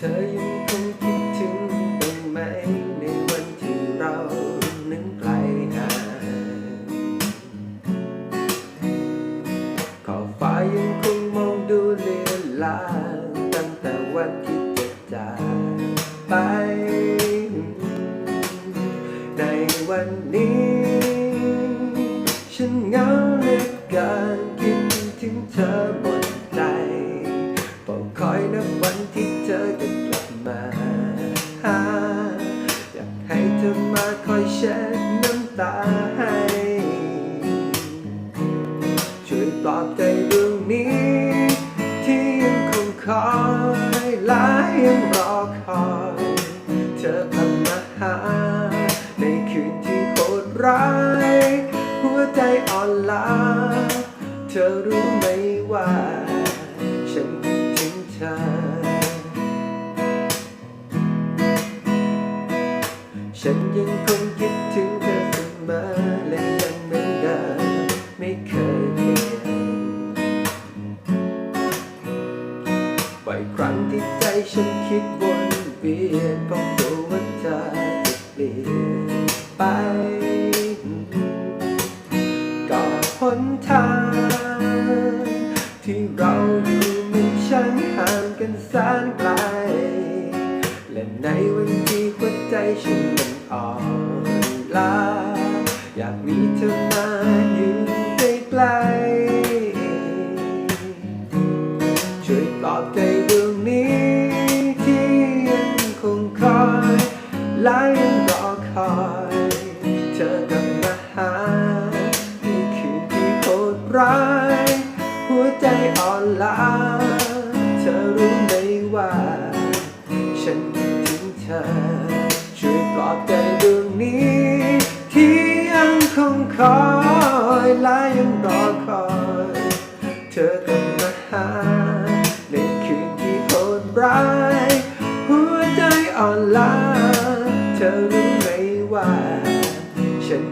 ธอยังคงคิดถึงบ้างไหมในวันที่เรานั้นไกลห่างขอบฟ้ายังคงมองดูเลือนลางตั้งแต่วันที่จะจากไป ในวันนี้ ฉันเหงาเหลือเกิน ธอจะกลับมาหาอยากให้เธอมาคอยเช็ดน้ำตาให้ ช่วยปลอบใจดวงนี้ ที่ยังคงคอยและยังรอคอย เธอกลับมาหา ในคืนที่โหดร้าย หัวใจอ่อนล้า เธอรู้ไหมว่า ฉันคิดถึงเธอ ฉันยังคงคิดถึงเธอเสมอและยังเหมือนเดิมไม่เคยเปลี่ยนบ่อยครั้งที่ใจฉันคิดวนเวียนเพราะกลัวว่าเธอจะเปลี่ยนไปก็หนทางที่เราอยู่มันช่างห่างกันแสนไกลและในวัน ฉันมันอ่อนล้าอยากมีเธอมาอยู่ใกล้ๆช่วยปลอบใจดวงนี้ที่ยังคงคอยและยังรอคอยเธอกลับมาหาในคืนที่โหดร้ายหัวใจอ่อนล้าเธอรู้ไหมว่า ฉันคิดถึงเธอ อบใจดวงนี้ที่ยังคงคอยและยังรอคอย เธอกลับมาหาในคืนที่โหดร้าย หัวใจอ่อนล้าเธอรู้ไหมว่า ฉัน